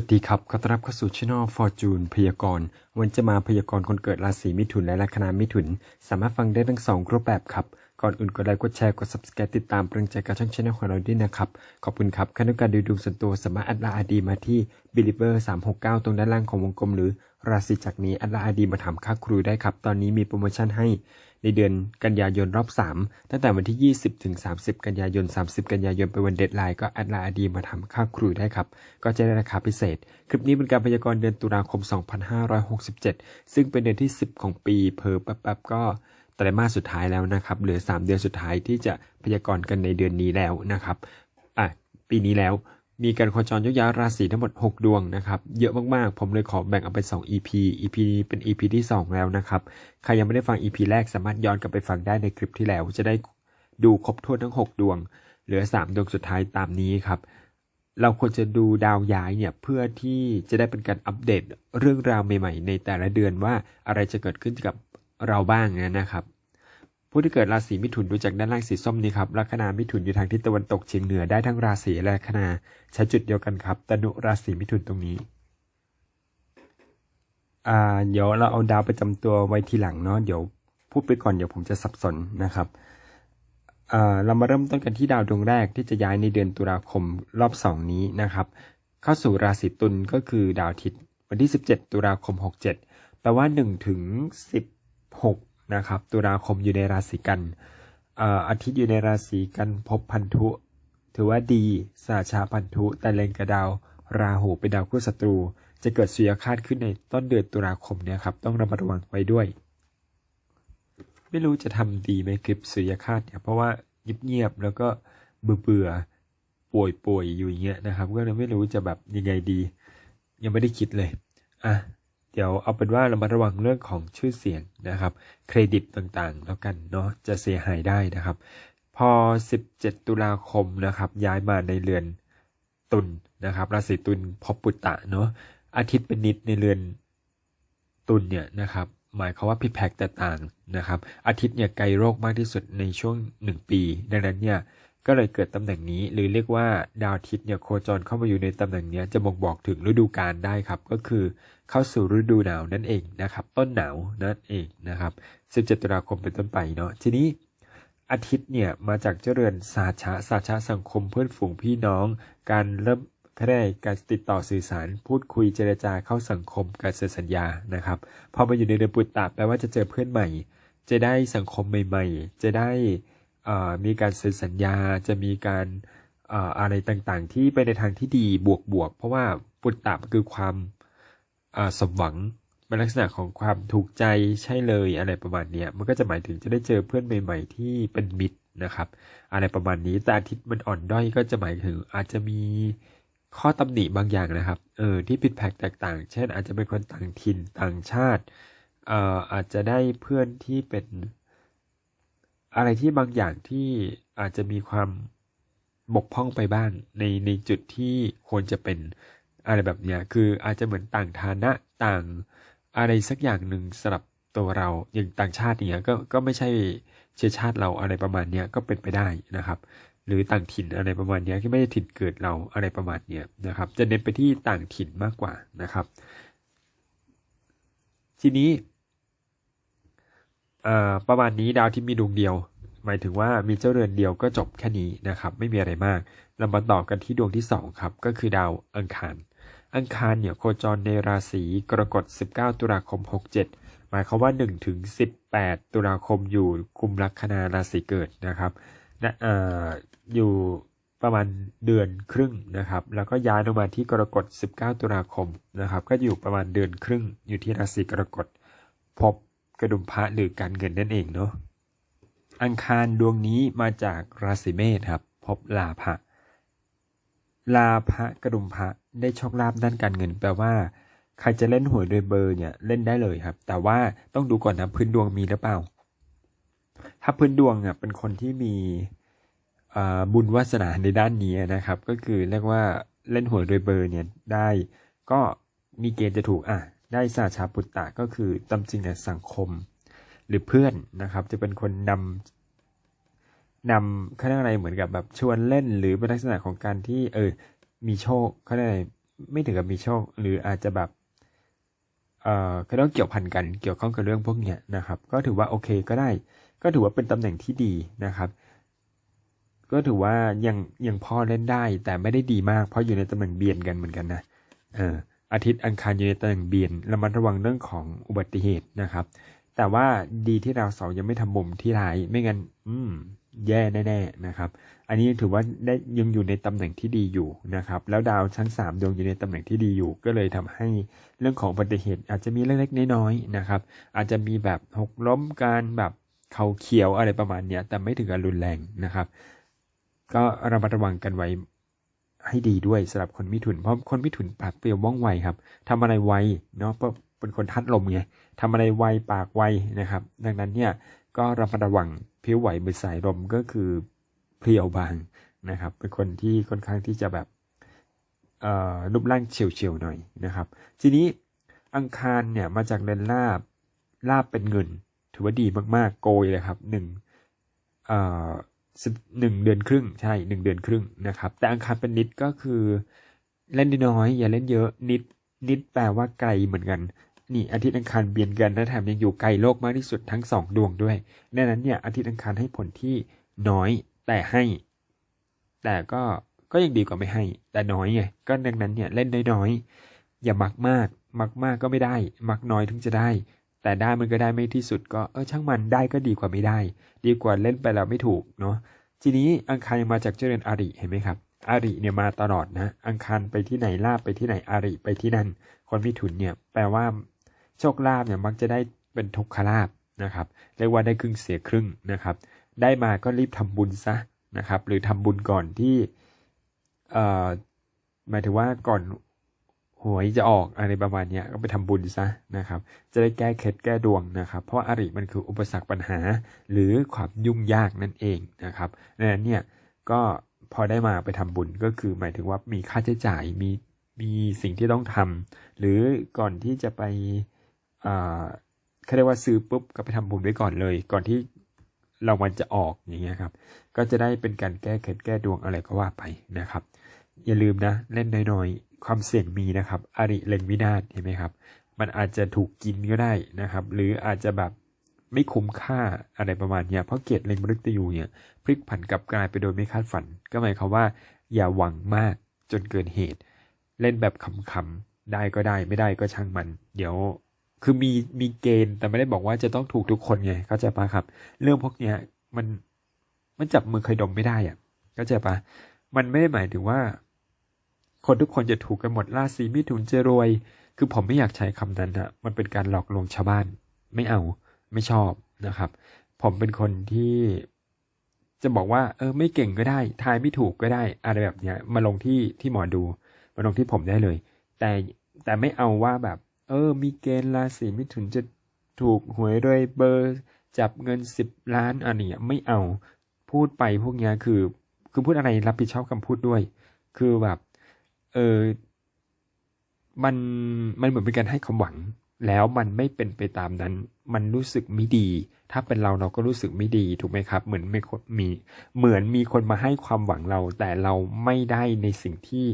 สวัสดีครับ ขอต้อนรับเข้าสู่ช่อง Fortune พยากรณ์ วันจะมาพยากรณ์คนเกิดราศีมิถุนและลัคนามิถุน สามารถฟังได้ทั้งสองรูปแบบครับ ก่อนอื่นกดไลค์ กดแชร์ กด subscribe ติดตามเปรึงใจกับช่องช่องของเราด้วยนะครับ ขอบคุณครับขั้นตอนการดูดวงส่วนตัวสามารถอัดลาอาดีมาที่ believer 369 ตรงด้านล่างของวงกลมหรือราศีจากนี้อัดลาอาดีมาถามค่าครูได้ครับ ตอนนี้มีโปรโมชั่นให้ ในเดือนกันยายนรอบ 3 ตั้งแต่วันที่ 20ถึง30 กันยายน 30 กันยายนเป็นวันเดทไลน์ก็แอดไลน์อดีมาทำค่าครูได้ครับ ก็จะได้ราคาพิเศษ คลิปนี้เป็นการพยากรณ์เดือนตุลาคม 2567 ซึ่งเป็นเดือนที่ 10 ของปีเพอแป๊บๆก็ไตรมาสสุดท้ายแล้วนะครับเหลือ 3 เดือนสุดท้ายที่จะพยากรณ์กันในเดือนนี้แล้วนะครับอะปีนี้แล้ว มีการโคจรยกย้ายราศีทั้งหมด 6 ดวงนะครับ เยอะมากๆ ผมเลยขอแบ่งเอาเป็น 2 EP EP นี้เป็น EP ที่ 2 แล้วนะครับ ใครยังไม่ได้ฟัง EP แรกสามารถย้อนกลับไปฟังได้ในคลิปที่แล้ว จะได้ดูครบถ้วนทั้ง 6 ดวง เหลือ 3 ดวงสุดท้ายตามนี้ครับ เราควรจะดูดาวย้ายเนี่ยเพื่อที่จะได้เป็นการอัปเดตเรื่องราวใหม่ๆ ในแต่ละเดือนว่าอะไรจะเกิดขึ้นกับเราบ้างนะครับ ผู้ที่เกิดราศีมิถุนดูจากด้านล่างสีส้มนี้ครับลัคนามิถุนอยู่ทางทิศตะวันตกเฉียงเหนือได้ทั้งราศีและลัคนาใช้จุดเดียวกันครับตนุราศีมิถุนตรงนี้อ่าเดี๋ยวเราเอาดาวประจำตัวไว้ทีหลังเนาะเดี๋ยวพูดไปก่อนเดี๋ยวผมจะสับสนนะครับอ่าเรามาเริ่มต้นกันที่ดาวดวงแรกที่จะย้ายในเดือนตุลาคมรอบสองนี้นะครับ เข้าสู่ราศีตุลก็คือดาวอาทิตย์วันที่ 17 ตุลาคม 67แปลว่า1ถึง16 นะครับตุลาคมอยู่ในราศีกันอาทิตย์อยู่ในราศีกันพบพันธุ ถือว่าดีสาชาพันธุ แต่เล็งกระดาว ราหูเป็นดาวคู่ศัตรู จะเกิดสุยคาตขึ้นในต้นเดือนตุลาคมเนี่ยครับต้องระมัดระวังไว้ด้วย ไม่รู้จะทำดีไหมคลิปสุยคาตเนี่ยเพราะว่าเงียบๆแล้วก็เบื่อเบื่อป่วยป่วยอยู่อย่างเงี้ยนะครับ ก็เลยไม่รู้จะแบบยังไงดี ยังไม่ได้คิดเลยอะ ดี๋ยวเอาเป็นว่าเรามาระวังเรื่องของชื่อเสียงนะครับ เครดิตต่างๆ แล้วกันเนาะจะเสียหายได้นะครับ พอ 17 ตุลาคมนะครับย้ายมาในเรือนตุลนะครับราศีตุลพบปุตตะเนาะอาทิตย์เป็นนิดในเรือนตุลเนี่ยนะครับหมายความว่าผิดแผกแตกต่างนะครับ อาทิตย์เนี่ยไกลโรคมากที่สุดในช่วง 1 ปี ดังนั้นเนี่ย ก็เลยเกิดตำแหน่งนี้ หรือเรียกว่าดาวอาทิตย์เนี่ยโคจรเข้ามาอยู่ในตำแหน่งนี้จะบ่งบอกถึงฤดูกาลได้ครับ ก็คือเข้าสู่ฤดูหนาวนั่นเองนะครับ ต้นหนาวนั่นเองนะครับ 17 ตุลาคมเป็นต้นไปเนาะทีนี้อาทิตย์เนี่ยมาจากเจริญสาชะสาชะสังคมเพื่อนฝูงพี่น้อง การเริ่มเขาเรียกอะไรการติดต่อสื่อสารพูดคุยเจรจาเข้าสังคมการเซ็นสัญญานะครับพอมาอยู่ในเดือนปุตตะแปลว่าจะเจอเพื่อนใหม่ จะได้สังคมใหม่ ๆ จะได้ มีการเซ็นสัญญาจะมีการอะไรต่างๆ ที่ไปในทางที่ดีบวกๆ เพราะว่าปุตตะคือความสมหวังเป็นลักษณะของความถูกใจใช่เลยอะไรประมาณนี้มันก็จะหมายถึงจะได้เจอเพื่อนใหม่ ๆ ที่เป็นมิตรนะครับ อะไรประมาณนี้แต่อาทิตย์มันอ่อนด้อยก็จะหมายถึงอาจจะมีข้อตำหนิบางอย่างนะครับเออที่ผิดแผกแตกต่าง เช่น อาจจะเป็นคนต่างถิ่นต่างชาติเอ่ออาจจะได้เพื่อนที่เป็น อะไรที่บางอย่างที่อาจจะมีความบกพร่องไปบ้างในในจุดที่ควรจะเป็นอะไรแบบเนี้ยคืออาจจะเหมือนต่างฐานะต่างอะไรสักอย่างหนึ่งสำหรับตัวเราอย่างต่างชาติเนี้ยก็ก็ไม่ใช่เชื้อชาติเราอะไรประมาณเนี้ยก็เป็นไปได้นะครับ หรือต่างถิ่นอะไรประมาณเนี้ยที่ไม่ใช่ถิ่นเกิดเราอะไรประมาณเนี้ยนะครับ จะเน้นไปที่ต่างถิ่นมากกว่านะครับ ทีนี้ เอ่อประมาณนี้ดาวที่มีดวงเดียว หมายถึงว่ามีเจ้าเรือนเดียวก็จบแค่นี้นะครับ ไม่มีอะไรมากเรามาต่อกันที่ดวงที่สองครับก็คือดาวอังคาร อังคารเนี่ยโคจรในราศีกรกฎ 19 ตุลาคม 67 หมายความว่า1ถึง18 ตุลาคมอยู่กุมลัคนาราศีเกิดนะครับและเอ่ออยู่ประมาณเดือนครึ่งนะครับ แล้วก็ย้ายลงมาที่กรกฎ 19 ตุลาคมนะครับ ก็อยู่ประมาณเดือนครึ่งอยู่ที่ราศีกรกฎพบ กระดุมพระหรือการเงินนั่นเองเนาะอังคารดวงนี้มาจากราศีเมษครับ พบลาภะลาภะกระดุมพระได้โชคลาภด้านการเงิน แปลว่า ใครจะเล่นหวยโดยเบอร์เนี่ยเล่นได้เลยครับ แต่ว่าต้องดูก่อนนะพื้นดวงมีหรือเปล่า ถ้าพื้นดวงอะเป็นคนที่มีบุญวาสนาในด้านนี้นะครับ ก็คือเรียกว่าเล่นหวยโดยเบอร์เนี่ยได้ ก็มีเกณฑ์จะถูกอะ ได้สาชาปุตตะก็คือตามจริงในสังคม หรือเพื่อนนะครับ จะเป็นคนนำนำเขาเรียกอะไรเหมือนกับแบบชวนเล่น หรือเป็นลักษณะของการที่ เออ มีโชคเขาเรียกอะไรไม่ถึงกับมีโชค หรืออาจจะแบบเอ่อก็ต้องเกี่ยวพันกันเกี่ยวข้องกับเรื่องพวกเนี้ยนะครับ ก็ถือว่าโอเคก็ได้ ก็ถือว่าเป็นตำแหน่งที่ดีนะครับ ก็ถือว่ายังยังพอเล่นได้แต่ไม่ได้ดีมาก เพราะอยู่ในตำแหน่งเบียนกันเหมือนกันนะเออ อาทิตย์อังคารอยู่ในตำแหน่งเบียนระมัดระวังเรื่องของอุบัติเหตุนะครับ แต่ว่าดีที่ดาวเสาร์ยังไม่ทำมุมที่ร้ายไม่งั้น อืม แย่แน่ๆนะครับ อันนี้ถือว่าได้ยังอยู่ในตำแหน่งที่ดีอยู่นะครับ แล้วดาวทั้งสามดวงอยู่ในตำแหน่งที่ดีอยู่ ก็เลยทำให้เรื่องของอุบัติเหตุ อาจจะมีเล็กๆน้อยๆนะครับ อาจจะมีแบบหกล้มการแบบเขาเขียวอะไรประมาณเนี้ยแต่ไม่ถึงกับรุนแรงนะครับ ก็ระมัดระวังกันไว้ ให้ดีด้วยสำหรับคนมิถุน เพราะคนมิถุนปากเปรียวว่องไวครับทำอะไรไวเนาะเพราะเป็นคนทัดลมไงทำอะไรไวปากไวนะครับ ดังนั้นเนี่ยก็ระมัดระวังผิวไหวมือสายลมก็คือเพรียวบางนะครับ เป็นคนที่ค่อนข้างที่จะแบบเอ่อรูปร่างเฉียวๆหน่อยนะครับ ทีนี้อังคารเนี่ยมาจากเรือนลาบลาบเป็นเงิน ถือว่าดีมากๆโกยเลยครับหนึ่งเอ่อ สิบหนึ่งเดือนครึ่งใช่หนึ่งเดือนครึ่งนะครับ แต่อังคารเป็นนิดก็คือเล่นน้อยอย่าเล่นเยอะนิดนิดแปลว่าไกลเหมือนกัน นี่อาทิตย์อังคารเบียนกันและแถมยังอยู่ไกลโลกมากที่สุดทั้งสองดวงด้วยดังนั้นเนี่ยอาทิตย์อังคารให้ผลที่น้อยแต่ให้ แต่ก็ก็ยังดีกว่าไม่ให้ แต่น้อยไงก็ดังนั้นเนี่ยเล่นน้อยๆอย่ามักมาก มักมากก็ไม่ได้ มักน้อยถึงจะได้ แต่ได้มันก็ได้ไม่ที่สุดก็เออช่างมันได้ก็ดีกว่าไม่ได้ ดีกว่าเล่นไปแล้วไม่ถูกเนาะทีนี้อังคารยังมาจากเจริญอาริเห็นไหมครับอาริเนี่ยมาตลอดนะ อังคารไปที่ไหนลาบไปที่ไหนอาริไปที่นั่น คนมิถุนเนี่ยแปลว่าโชคลาภเนี่ยมักจะได้เป็นทุกขลาภนะครับเรียกว่าได้ครึ่งเสียครึ่งนะครับ ได้มาก็รีบทำบุญซะนะครับ หรือทำบุญก่อนที่เอ่อหมายถึงว่าก่อน หวยจะออกอะไรประมาณนี้ก็ไปทำบุญซะนะครับ จะได้แก้เคล็ดแก้ดวงนะครับ เพราะอริมันคืออุปสรรคปัญหา หรือความยุ่งยากนั่นเองนะครับดังนั้นเนี่ยก็พอได้มาไปทำบุญก็คือหมายถึงว่ามีค่าใช้จ่ายมีมีสิ่งที่ต้องทำหรือก่อนที่จะไปอ่าเขาเรียกว่าซื้อปุ๊บก็ไปทำบุญไว้ก่อนเลย ก่อนที่รางวัลจะออกอย่างเงี้ยครับ ก็จะได้เป็นการแก้เคล็ดแก้ดวงอะไรก็ว่าไปนะครับ อย่าลืมนะเล่นน้อยๆ ความเสี่ยงมีนะครับอริเล็งวินาศเห็นไหมครับ มันอาจจะถูกกินก็ได้นะครับ หรืออาจจะแบบไม่คุ้มค่าอะไรประมาณเนี้ยเพราะเกียรติเล็งมฤตยูเนี่ยพลิกผันกลับกลายไปโดยไม่คาดฝัน ก็หมายความว่า อย่าหวังมากจนเกินเหตุ เล่นแบบขำๆได้ก็ได้ไม่ได้ก็ช่างมัน เดี๋ยวคือมีมีเกณฑ์แต่ไม่ได้บอกว่าจะต้องถูกทุกคนไงเข้าใจปะครับ เรื่องพวกเนี้ยมันมันจับมือเคยดมไม่ได้อะเข้าใจปะมันไม่ได้หมายถึงว่า คนทุกคนจะถูกกันหมดราศีมิถุนจะรวย คือผมไม่อยากใช้คำนั้นอะมันเป็นการหลอกลวงชาวบ้าน ไม่เอาไม่ชอบนะครับ ผมเป็นคนที่จะบอกว่าเออไม่เก่งก็ได้ทายไม่ถูกก็ได้อะไรแบบเนี้ยมาลงที่ที่หมอดูมาลงที่ผมได้เลย แต่แต่ไม่เอาว่าแบบ เออ มีเกณฑ์ราศีมิถุนจะถูกหวยโดยเบอร์ จับเงินสิบล้านอันนี้ไม่เอาพูดไปพวกเนี้ยคือ คือพูดอะไรรับผิดชอบคำพูดด้วย คือแบบ เออมันมันเหมือนเป็นการให้ความหวัง แล้วมันไม่เป็นไปตามนั้น มันรู้สึกไม่ดี ถ้าเป็นเราเราก็รู้สึกไม่ดีถูกไหมครับ เหมือนไม่คนมีเหมือนมีคนมาให้ความหวังเรา แต่เราไม่ได้ในสิ่งที่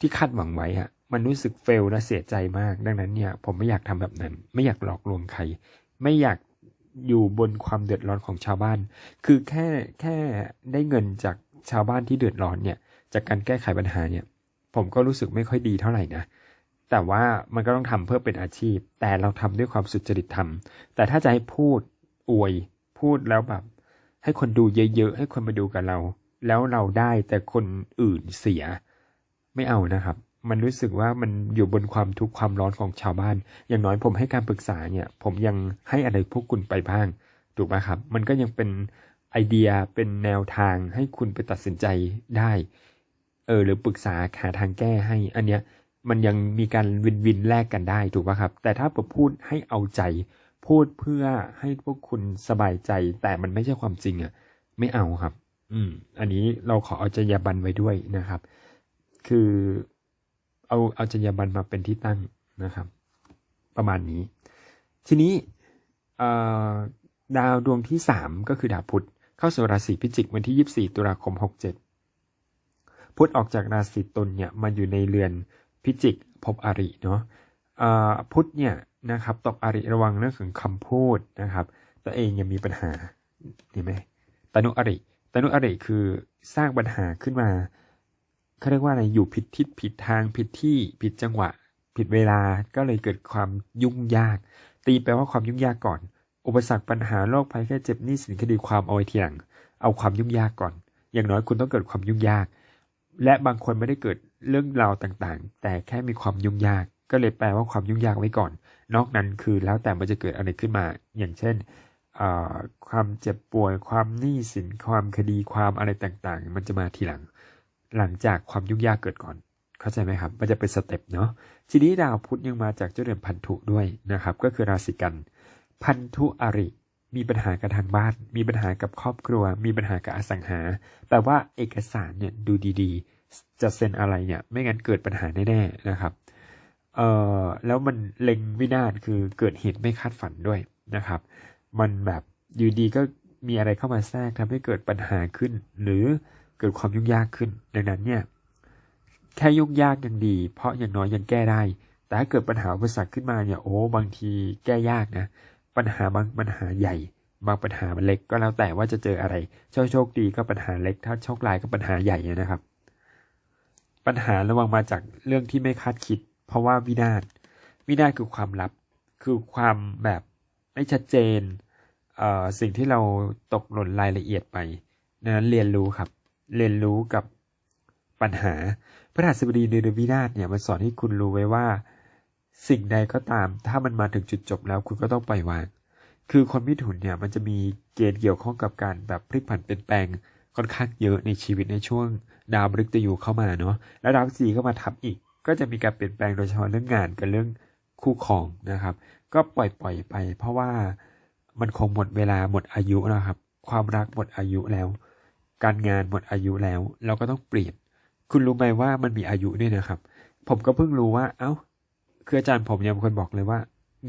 ที่คาดหวังไว้อะมันรู้สึกเฟลและเสียใจมาก ดังนั้นเนี่ย ผมไม่อยากทำแบบนั้น ไม่อยากหลอกลวงใคร ไม่อยากอยู่บนความเดือดร้อนของชาวบ้าน คือแค่แค่ได้เงินจากชาวบ้านที่เดือดร้อนเนี่ย จากการแก้ไขปัญหาเนี่ย ผมก็รู้สึกไม่ค่อยดีเท่าไหร่นะ แต่ว่ามันก็ต้องทำเพื่อเป็นอาชีพ แต่เราทำด้วยความสุจริตทำแต่ถ้าจะให้พูดอวย พูดแล้วแบบ ให้คนดูเยอะๆ ให้คนมาดูกับเรา แล้วเราได้แต่คนอื่นเสีย ไม่เอานะครับ มันรู้สึกว่ามันอยู่บนความทุกข์ความร้อนของชาวบ้าน อย่างน้อยผมให้การปรึกษาเนี่ย ผมยังให้อะไรพวกคุณไปบ้าง ถูกไหมครับ มันก็ยังเป็นไอเดียเป็นแนวทางให้คุณไปตัดสินใจได้ เออหรือปรึกษาหาทางแก้ให้ อันเนี้ยมันยังมีการวินวินแลกกันได้ถูกป่ะครับ แต่ถ้าผมพูดให้เอาใจ พูดเพื่อให้พวกคุณสบายใจ แต่มันไม่ใช่ความจริงอะ ไม่เอาครับ อืม อันนี้เราขอเอาจรรยาบรรณไว้ด้วยนะครับ คือเอาเอาจรรยาบรรณมาเป็นที่ตั้งนะครับ ประมาณนี้ ทีนี้ดาวดวงที่สามก็คือดาวพุธเข้าสู่ราศีพิจิกวันที่ยี่สี่ตุลาคมหกเจ็ด พุธออกจากราศีตุลเนี่ยมาอยู่ในเรือนพิจิกภพอริเนาะพุธเนี่ยนะครับตกอริระวังเรื่องของคำพูดนะครับ ตัวเองยังมีปัญหาเห็นไหมตนุอริตนุอริคือสร้างปัญหาขึ้นมาเขาเรียกว่าอะไรอยู่ผิดทิศผิดทางผิดที่ผิดจังหวะ ผิดเวลาก็เลยเกิดความยุ่งยาก ตีแปลว่าความยุ่งยากก่อน อุปสรรคปัญหาโรคภัยแค่เจ็บหนี้สินคดีความเอาไว้ทีหลังเอาความยุ่งยากก่อน อย่างน้อยคุณต้องเกิดความยุ่งยาก และบางคนไม่ได้เกิดเรื่องราวต่างๆ แต่แค่มีความยุ่งยาก ก็เลยแปลว่าความยุ่งยากไว้ก่อน นอกนั้นคือแล้วแต่มันจะเกิดอะไรขึ้นมา อย่างเช่นความเจ็บป่วยความหนี้สินความคดีความอะไรต่างๆ มันจะมาทีหลัง หลังจากความยุ่งยากเกิดก่อน เข้าใจไหมครับ มันจะเป็นสเต็ปเนาะทีนี้ดาวพุธยังมาจากเจ้าเรือนพันธุด้วยนะครับ ก็คือราศีกัน พันธุอริ มีปัญหากับทางบ้าน มีปัญหากับครอบครัว มีปัญหากับอสังหา แต่ว่าเอกสารเนี่ยดูดีๆ จะเซ็นอะไรเนี่ย ไม่งั้นเกิดปัญหาแน่ๆนะครับ เอ่อแล้วมันเล็งวินาศคือเกิดเหตุไม่คาดฝันด้วยนะครับ มันแบบอยู่ดีก็มีอะไรเข้ามาแทรกทำให้เกิดปัญหาขึ้น หรือเกิดความยุ่งยากขึ้น ดังนั้นเนี่ยแค่ยุ่งยากยังดี เพราะอย่างน้อยยังแก้ได้ แต่ถ้าเกิดปัญหาอุปสรรคขึ้นมาเนี่ยโอ้บางทีแก้ยากนะ ปัญหาบางปัญหาใหญ่ บางปัญหามันเล็กก็แล้วแต่ว่าจะเจออะไรโชคโชคดีก็ปัญหาเล็ก ถ้าโชคร้ายก็ปัญหาใหญ่นะครับ ปัญหาระวังมาจากเรื่องที่ไม่คาดคิด เพราะว่าวินาศวินาศคือความลับ คือความแบบไม่ชัดเจนเอ่อสิ่งที่เราตกหล่นรายละเอียดไปนั้นเรียนรู้ครับ เรียนรู้กับปัญหาพระราชบดีในเดือนวินาศเนี่ยมันสอนให้คุณรู้ไว้ว่า สิ่งใดก็ตาม ถ้ามันมาถึงจุดจบแล้วคุณก็ต้องปล่อยวาง คือคนมิถุนเนี่ยมันจะมีเกณฑ์เกี่ยวข้องกับการแบบพลิกผันเปลี่ยนแปลงค่อนข้างเยอะในชีวิตในช่วง ดาวมฤตยูเข้ามาเนาะแล้วดาวสีก็มาทับอีก ก็จะมีการเปลี่ยนแปลงโดยเฉพาะเรื่องงานกับเรื่องคู่ครองนะครับ ก็ปล่อยปล่อยไป เพราะว่ามันคงหมดเวลาหมดอายุแล้วครับ ความรักหมดอายุแล้ว การงานหมดอายุแล้ว เราก็ต้องเปลี่ยน คุณรู้ไหมว่ามันมีอายุด้วยนะครับ ผมก็เพิ่งรู้ว่าเอ้า คืออาจารย์ผมยังเป็นคนบอกเลยว่า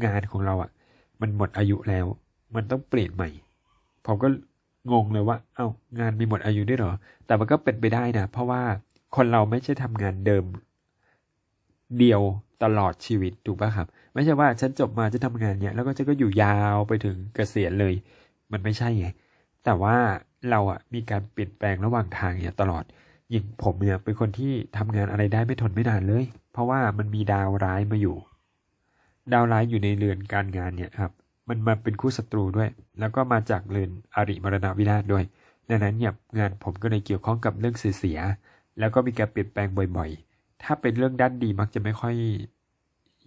งานของเราอะ มันหมดอายุแล้ว มันต้องเปลี่ยนใหม่ ผมก็งงเลยว่า เอ้างานมีหมดอายุด้วยเหรอ แต่มันก็เป็นไปได้นะ เพราะว่าคนเราไม่ใช่ทำงานเดิม เดียวตลอดชีวิตถูกป่ะครับ ไม่ใช่ว่าฉันจบมาจะทำงานเนี้ยแล้วก็จะก็อยู่ยาวไปถึงเกษียณเลย มันไม่ใช่ไงแต่ว่าเราอะมีการเปลี่ยนแปลงระหว่างทางเนี่ยตลอดอย่างผมเนี่ยเป็นคนที่ทำงานอะไรได้ไม่ทนไม่นานเลย เพราะว่ามันมีดาวร้ายมาอยู่ ดาวร้ายอยู่ในเรือนการงานเนี่ยครับ มันมาเป็นคู่ศัตรูด้วย แล้วก็มาจากเรือนอริมรณวินาศด้วย ดังนั้นเนี่ยงานผมก็เลยเกี่ยวข้องกับเรื่องเสียแล้วก็มีการเปลี่ยนแปลงบ่อยๆ ถ้าเป็นเรื่องด้านดีมักจะไม่ค่อย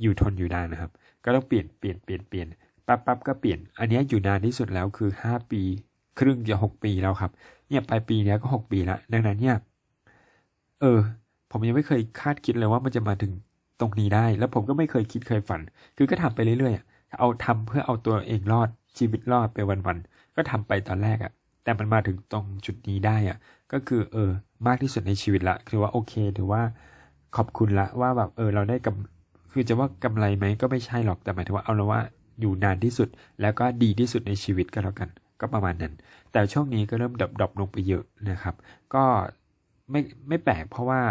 อยู่ทนอยู่นานนะครับ ก็ต้องเปลี่ยนเปลี่ยนเปลี่ยนเปลี่ยนปั๊บปั๊บก็เปลี่ยน อันนี้อยู่นานที่สุดแล้วคือห้าปี ครึ่งจะหกปีแล้วครับ เนี่ยปลายปีนี้ก็หกปีแล้วดังนั้นเนี่ย เออ ผมยังไม่เคยคาดคิดเลยว่ามันจะมาถึงตรงนี้ได้ แล้วผมก็ไม่เคยคิดเคยฝัน คือก็ทำไปเรื่อยๆเอาทำเพื่อเอาตัวเองรอดชีวิตรอดไปวันๆก็ทำไปตอนแรกอะแต่มันมาถึงตรงจุดนี้ได้อะก็คือเออมากที่สุดในชีวิตละคือว่าโอเคถือว่าขอบคุณละว่าแบบเออเราได้กำคือจะว่ากำไรไหมก็ไม่ใช่หรอกแต่หมายถึงว่าเอาละว่าอยู่นานที่สุดแล้วก็ดีที่สุดในชีวิตก็แล้วกัน ก็ประมาณนั้น แต่ช่วงนี้ก็เริ่มดรอปดรอปลงไปเยอะนะครับ ก็ ไม่ไม่แปลกเพราะว่า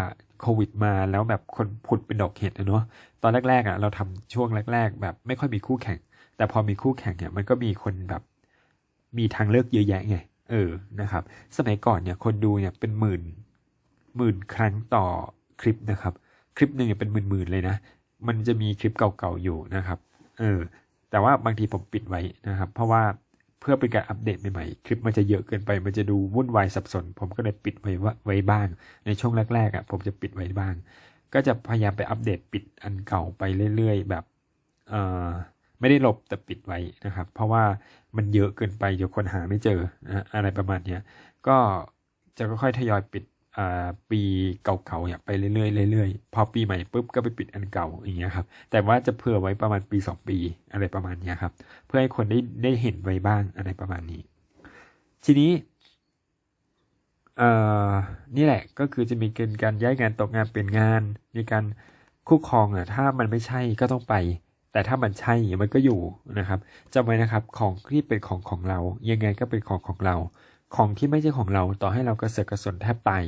โควิดมาแล้วแบบคนผุดเป็นดอกเห็ดอะเนาะตอนแรกๆอะเราทำช่วงแรก ๆ แบบไม่ค่อยมีคู่แข่ง แต่พอมีคู่แข่งเนี่ยมันก็มีคนแบบ มีทางเลือกเยอะแยะไงเออนะครับ สมัยก่อนเนี่ยคนดูเนี่ยเป็นหมื่นหมื่นครั้งต่อคลิปนะครับ คลิปหนึ่งเนี่ยเป็นหมื่นๆเลยนะ มันจะมีคลิปเก่าๆอยู่นะครับ เออ แต่ว่าบางทีผมปิดไว้นะครับ เพราะว่า เพื่อเป็นการอัปเดตใหม่ๆ คลิปมันจะเยอะเกินไป มันจะดูวุ่นวายสับสน ผมก็เลยปิดไว้ว่าไว้บ้าง ในช่วงแรกๆอะผมจะปิดไว้บ้าง ก็จะพยายามไปอัปเดตปิดอันเก่าไปเรื่อยๆ แบบเอ่อไม่ได้ลบแต่ปิดไว้นะครับ เพราะว่ามันเยอะเกินไปเดี๋ยวคนหาไม่เจอนะอะไรประมาณเนี้ยก็จะค่อยๆทยอยปิด ปีเก่าๆเนี่ยไปเรื่อยๆเรื่อยๆพอปีใหม่ปุ๊บก็ไปปิดอันเก่าอย่างเงี้ยครับ แต่ว่าจะเผื่อไว้ประมาณปีสองปีอะไรประมาณเนี้ยครับ เพื่อให้คนได้ได้เห็นไว้บ้างอะไรประมาณนี้ ทีนี้เอ่อนี่แหละก็คือจะมีเกณฑ์การย้ายงานตกงานเปลี่ยนงาน มีการคู่ครองอะถ้ามันไม่ใช่ก็ต้องไป แต่ถ้ามันใช่มันก็อยู่นะครับจำไว้นะครับของที่เป็นของของเรา ยังไงก็เป็นของของเรา ของที่ไม่ใช่ของเราต่อให้เรากระเสือกกระสนแทบตาย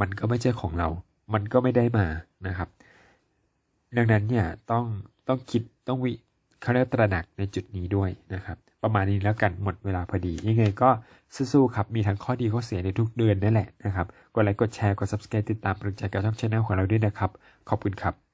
มันก็ไม่ใช่ของเรา มันก็ไม่ได้มานะครับ ดังนั้นเนี่ยต้องต้องคิดต้องวิเขาเรียกตระหนักในจุดนี้ด้วยนะครับ ประมาณนี้แล้วกันหมดเวลาพอดี ยังไงก็สู้ๆครับ มีทั้งข้อดีข้อเสียในทุกเดือนนั่นแหละนะครับ กดไลค์กดแชร์กด subscribe ติดตามกำลังใจกับช่องช anel ของเราด้วยนะครับ ขอบคุณครับ